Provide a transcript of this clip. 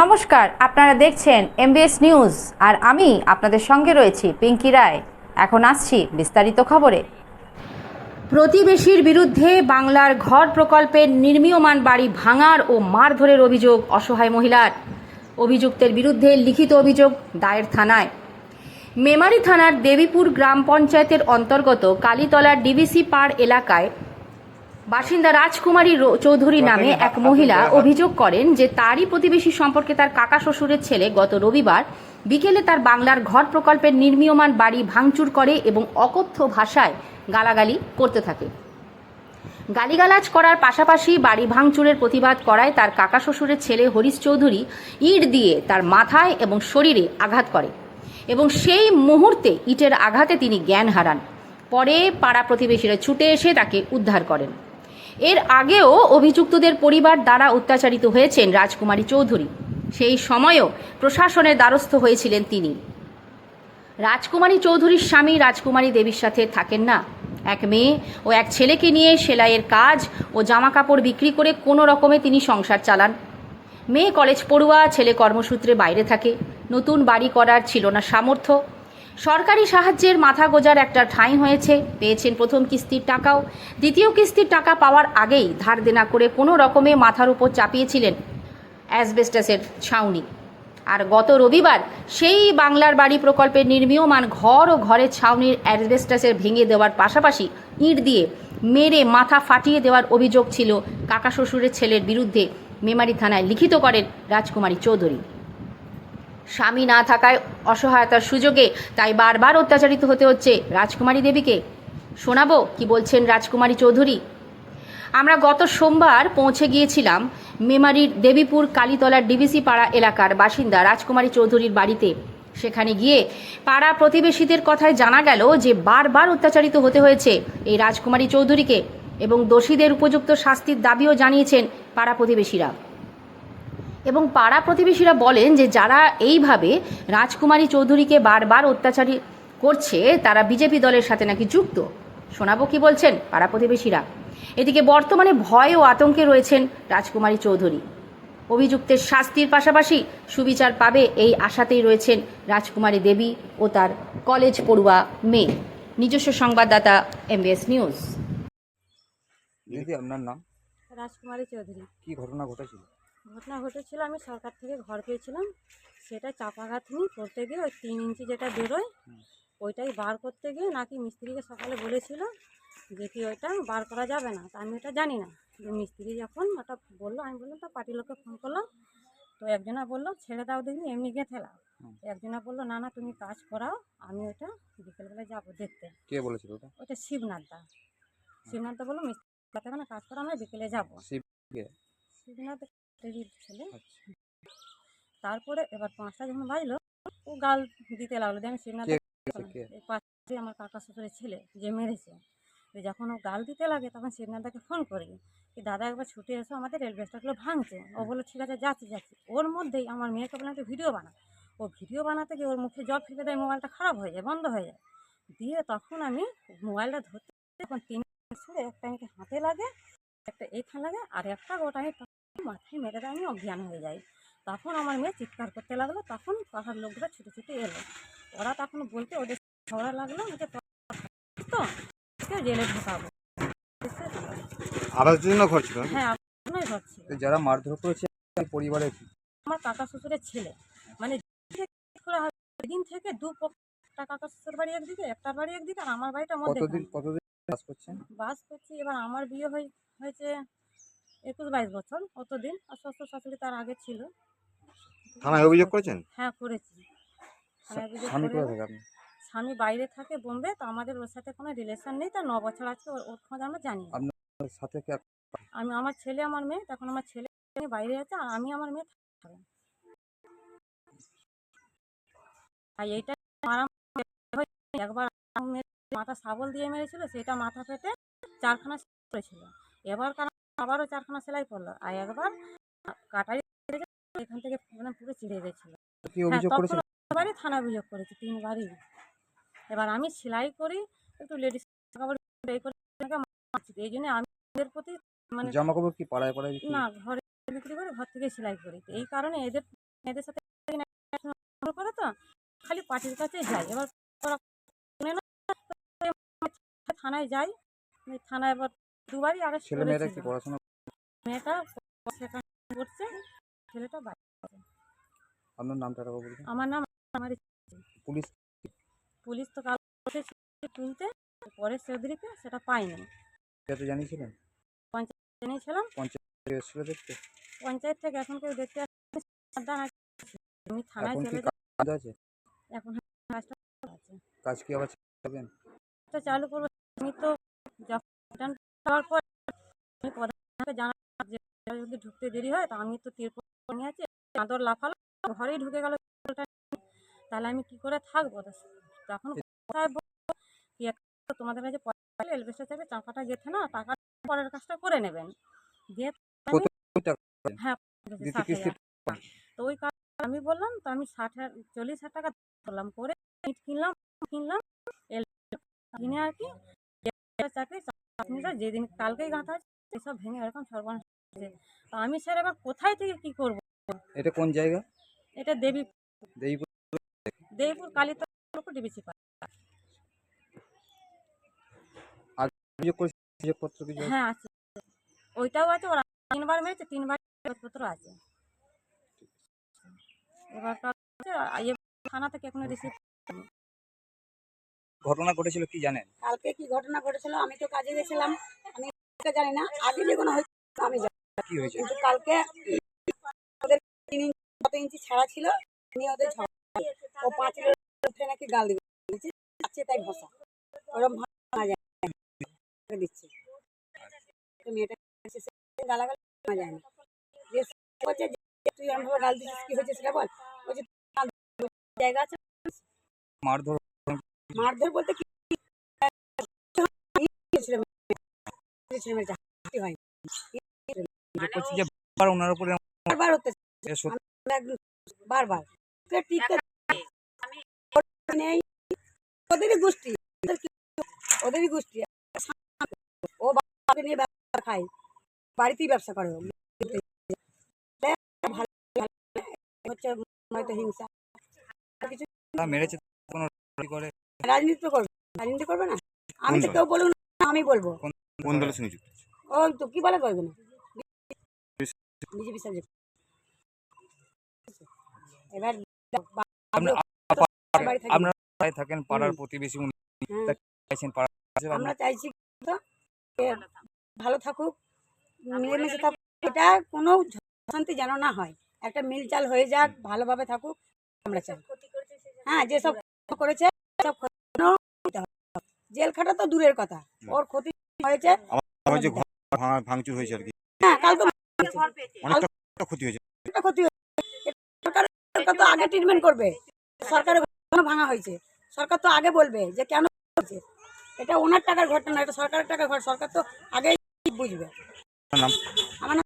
নমস্কার, আপনারা দেখছেন এমবিএস নিউজ আর আমি আপনাদের সঙ্গে রয়েছি পিঙ্কি রায়। এখন আসছি বিস্তারিত খবরে। প্রতিবেশীর বিরুদ্ধে বাংলার ঘর প্রকল্পের নির্মীয়মান বাড়ি ভাঙার ও মারধরের অভিযোগ অসহায় মহিলার। অভিযুক্তের বিরুদ্ধে লিখিত অভিযোগ দায়ের থানায়। মেমারি থানার দেবীপুর গ্রাম পঞ্চায়েতের অন্তর্গত কালীতলার ডিবিসি পাড় এলাকায় বাসিন্দা রাজকুমারী চৌধুরী নামে এক মহিলা অভিযোগ করেন যে তারই প্রতিবেশী সম্পর্কে তার কাকা শ্বশুরের ছেলে গত রবিবার বিকেলে তার বাংলার ঘর প্রকল্পের নির্মীয়মান বাড়ি ভাঙচুর করে এবং অকথ্য ভাষায় গালাগালি করতে থাকে। গালিগালাজ করার পাশাপাশি বাড়ি ভাঙচুরের প্রতিবাদ করায় তার কাকা শ্বশুরের ছেলে হরিশ চৌধুরী ইট দিয়ে তার মাথায় এবং শরীরে আঘাত করে এবং সেই মুহূর্তে ইটের আঘাতে তিনি জ্ঞান হারান। পরে পাড়া প্রতিবেশীরা ছুটে এসে তাকে উদ্ধার করেন। এর আগেও অভিযুক্তদের পরিবার দ্বারা অত্যাচারিত হয়েছেন রাজকুমারী চৌধুরী। সেই সময়ও প্রশাসনের দ্বারস্থ হয়েছিলেন তিনি। রাজকুমারী চৌধুরীর স্বামী রাজকুমারী দেবীর সাথে থাকেন না। এক মেয়ে ও এক ছেলেকে নিয়ে সেলাইয়ের কাজ ও জামা কাপড় বিক্রি করে কোনো রকমে তিনি সংসার চালান। মেয়ে কলেজ পড়ুয়া, ছেলে কর্মসূত্রে বাইরে থাকে। নতুন বাড়ি করার ছিল না সামর্থ্য। সরকারি সাহায্যের মাথা গোজার একটা ঠাঁই হয়েছে। পেয়েছেন প্রথম কিস্তির টাকাও। দ্বিতীয় কিস্তির টাকা পাওয়ার আগেই ধার দেনা করে কোনো রকমে মাথার উপর চাপিয়েছিলেন অ্যাসবেস্টাসের ছাউনি। আর গত রবিবার সেই বাংলার বাড়ি প্রকল্পের নির্মীয়মান ঘর ও ঘরের ছাউনির অ্যাসবেস্টাসের ভেঙে দেওয়ার পাশাপাশি ইঁট দিয়ে মেরে মাথা ফাটিয়ে দেওয়ার অভিযোগ ছিল কাকা শ্বশুরের ছেলের বিরুদ্ধে। মেমারি থানায় লিখিত করেন রাজকুমারী চৌধুরী। স্বামী না থাকায় অসহায়তার সুযোগে তাই বারবার অত্যাচারিত হতে হচ্ছে রাজকুমারী দেবীকে। শোনাবো কি বলছেন রাজকুমারী চৌধুরী। আমরা গত সোমবার পৌঁছে গিয়েছিলাম মেমারির দেবীপুর কালীতলার ডিভিসি পাড়া এলাকার বাসিন্দা রাজকুমারী চৌধুরীর বাড়িতে। সেখানে গিয়ে পাড়া প্রতিবেশীদের কথায় জানা গেল যে বারবার অত্যাচারিত হতে হয়েছে এই রাজকুমারী চৌধুরীকে এবং দোষীদের উপযুক্ত শাস্তির দাবিও জানিয়েছেন পাড়া প্রতিবেশীরা। এবং পাড়া প্রতিবেশীরা বলেন যে যারা এইভাবে রাজকুমারী চৌধুরীকে বারবার অত্যাচারী করছে তারা বিজেপি দলের সাথে নাকি যুক্ত। শোনাবো কি বলছেন পাড়া প্রতিবেশীরা। এদিকে বর্তমানে ভয় ও আতঙ্কে রয়েছেন রাজকুমারী চৌধুরী। অভিযুক্তের শাস্তির পাশাপাশি সুবিচার পাবে এই আশাতেই রয়েছেন রাজকুমারী দেবী ও তার কলেজ পড়ুয়া মেয়ে। নিজস্ব সংবাদদাতা এমবিএস নিউজ। দিদি আপনার নাম? রাজকুমারী চৌধুরী। কি ঘটনা ঘটেছিল? ঘটনা ঘটেছিল আমি সরকার থেকে ঘর পেয়েছিলাম। সেটা চাপাঘাত নিয়ে করতে গিয়ে ওই তিন ইঞ্চি যেটা বেরোয় ওইটাই বার করতে গিয়ে নাকি মিস্ত্রিকে সকালে বলেছিল যে কি ওইটা বার করা যাবে না। তা আমি এটা জানি না। যে মিস্ত্রি যখন ওটা বলল আমি বললাম তো পার্টির লোককে ফোন করলাম। তো একজনা বলল ছেড়ে দাও দেখি এমনি গেঁথে দাও একজনা বলল না না তুমি কাজ করাও আমি ওটা বিকেলবেলা যাব দেখতে। কে বলেছিল ওটা? ওটা শিবনাথ দা। শিবনাথ দা বলল মিস্ত্রি কাজ করা আমরা বিকেলে যাব। শিব শিবনাথ দেবীর ছেলে আচ্ছা। তারপরে এবার পাঁচটা যখন বাজলো ও গাল দিতে লাগল দিয়ে আমি? পাশে আমার কাকা শ্বশুরের ছেলে যে মেরেছে। যখন ও গাল দিতে লাগে তখন শিবনাথদাকে ফোন করি কি দাদা একবার ছুটে এসো আমাদের রেলওয়েস্টারগুলো ভাঙছে। ও বলল ঠিক আছে যাচ্ছি যাচ্ছি। ওর মধ্যেই আমার মেয়েকে বললাম একটা ভিডিও বানা ও ভিডিও বানাতে গিয়ে ওর মুখে জল ফেলে দেয় মোবাইলটা খারাপ হয়ে যায় বন্ধ হয়ে যায়। দিয়ে তখন আমি মোবাইলটা ধরতে তখন তিন ছুঁড়ে একটা আমাকে হাতে লাগে একটা এইখান লাগে আর একটা ওটা আমি মাথায় দেয় আমি অজ্ঞান হয়ে যাই। তখন আমার মেয়ে চিৎকার করতে লাগল তখন পাহাড় লোকগুলো ছুটে ছুটে এলো। ওরা তখন বলতে ওদের ঝগড়া লাগল যে তো তোকে জেলে ঢোকাবো। আবাস যোজনা ঘর ছিল? হ্যাঁ যারা মারধর করেছে পরিবারে আমার কাকা শ্বশুরের ছেলে। মানে দিন থেকে দু পক্ষ একটা কাকা শ্বশুর বাড়ি একদিকে একটা বাড়ি একদিকে আর আমার বাড়িটা মধ্যে কতদিন কতদিন কাজ করছেন? বাস করছি এবার আমার বিয়ে হয়ে হয়েছে একুশ বাইশ বছর অতদিন আর শ্বশুর শাশুড়ি তার আগে ছিল। থানায় অভিযোগ করেছেন? হ্যাঁ করেছি। থানায় অভিযোগ স্বামী করে- কোথায় থাকে আপনি? স্বামী বাইরে থাকে বোম্বে। তো আমাদের ওর সাথে কোনো রিলেশন নেই। তার ন বছর আছে ওর ওর খোঁজ আমরা জানি না। আপনার সাথে কে আমি আমার ছেলে আমার মেয়ে। তখন আমার ছেলে বাইরে আছে আর আমি আমার মেয়ে থাকবে। আর এইটা একবার আমার মেয়ের মাথা শাবল দিয়ে মেরেছিল সেটা মাথা ফেটে চারখানা করেছিল এবার কারণ আবারও চারখানা সেলাই করল আর একবার কাটাই এখান থেকে মানে পুরো চিড়ে গেছিল। করেছেন থানা অভিযোগ করেছি তিনবারই। এবার আমি সেলাই করি একটু লেডিস কাপড় এই করে এই জন্য আমি এদের প্রতি মানে জামা কাপড় কি পাড়ায় পাড়ায়? না ঘরে বিক্রি করে ঘর থেকে সেলাই করি। এই কারণে এদের মেয়েদের সাথে করে তো খালি পার্টির কাছে যাই। এবার থানায় যাই। থানায় এবার দুবারই আরেস্ট ছেলে মেয়েরা কি পড়াশোনা মেয়েটা সেখানে করছে ছেলেটা বাড়ি আপনার নামটা রাখব বলছেন আমার নাম আমার পুলিশ পুলিশ তো কাল তুলতে পরে সেদিকে সেটা পাইনি। যাতে জানিয়েছিলেন? জেনেছিলাম কেউ এসেছিল দেখতে? পঞ্চায়েত থেকে এখন কেউ দেখতে আসছে আমি থানায় চলে কাজ আছে? এখন কাজটা আছে। কাজ কি আবার তো চালু করব আমি তো যখন return পর আমি প্রধানকে জানা যে যদি ঢুকতে দেরি হয় তো আমি তো তিরপল আছি চাদর লাফালো ঘরেই ঢুকে গেল তাহলে আমি কি করে থাকব? তখন কোথায় তোমাদের কাছে এলবেস্টার চাপে চাপাটা গেছে না টাকা পরের কাজটা করে নেবেন। দিয়ে হ্যাঁ। তো ওই কাজ আমি বললাম তো আমি ষাট হাজার চল্লিশ হাজার টাকা করলাম করে কিনলাম কিনলাম কিনে আর কি চাকরি চাকরিটা যেদিন কালকেই গাঁথা আছে সেসব ভেঙে এরকম সর্বনাশ হয়েছে। তো আমি স্যার এবার কোথায় থেকে কি করব? এটা কোন জায়গা? এটা দেবী দেবীপুর। দেবীপুর কালীতলা ডিবিসি পাড়া। অভিযোগ করেছে অভিযোগপত্র কিছু হ্যাঁ আছে। ওইটাও আছে ওরা তিনবার মেরেছে তিনবার আছে। এবার আর থানা থেকে এখনও রিসিভ ঘটনা ঘটেছিল কি জানেন? কালকে কি ঘটনা ঘটেছিল আমি তো কাজে গেছিলাম। আমি জানি না আগে যে কোনো হয়েছে আমি জানি। কি হয়েছে? কিন্তু কালকে ওদের তিন ইঞ্চি কত ইঞ্চি ছাড়া ছিল নিয়ে ওদের ঝগড়া ও পাঁচ উঠে নাকি গাল দিবে তাই ভাষা ওরকম ভাষা যায়। দিচ্ছে। মেয়েটা গালাগাল শোনা যায় না। বলছে তুই এরকম গাল দিচ্ছিস কি হয়েছে সেটা বল? বলছে জায়গা আছে? মারধর মারধর বলতে কি? বারবার ওনার উপরে বারবার হতে এ সত্যি। আমরা একদম বারবার। নেই? ওদেরই গোষ্ঠী। ওদেরই গোষ্ঠী। ও বাবাকে নিয়ে ব্যবসা খায়। বাড়িতেই ব্যবসা করে। হচ্ছে হয়তো হিংসা। কিছু মেরেছে কোনো করে। রাজনীতি তো করবে রাজনীতি করবে না? আমি তো কেউ বলুন না আমি বলব। কোন দলের সঙ্গে যুক্ত ও তো কি বলে করবে না বিজেপি। সাবজেক্ট এবার আপনারা পাড়ায় থাকেন পাড়ার প্রতিবেশী উনি। চাইছেন বা আমরা চাইছি তো ভালো থাকুক মিলেমিশে থাকুক এটা কোনো শান্তি যেন না হয়। একটা মিল চাল হয়ে যাক ভালোভাবে থাকুক আমরা চাই। হ্যাঁ যেসব করেছে সব ক্ষতি যেন দিতে হবে। জেল খাটা তো দূরের কথা। ওর ক্ষতি হয়েছে। আমার যে ঘর ভাঙচুর হয়েছে আর কি। হ্যাঁ কালকে অনেকটা ক্ষতি হয়েছে। একটা ক্ষতি হয়েছে। সরকার সরকার তো আগে ট্রিটমেন্ট করবে। সরকারের ভাঙা হয়েছে। সরকার তো আগে বলবে যে কেন হয়েছে। এটা ওনার টাকার ঘটনা এটা সরকারের টাকার ঘটনা। সরকার তো আগেই বুঝবে। আমার নাম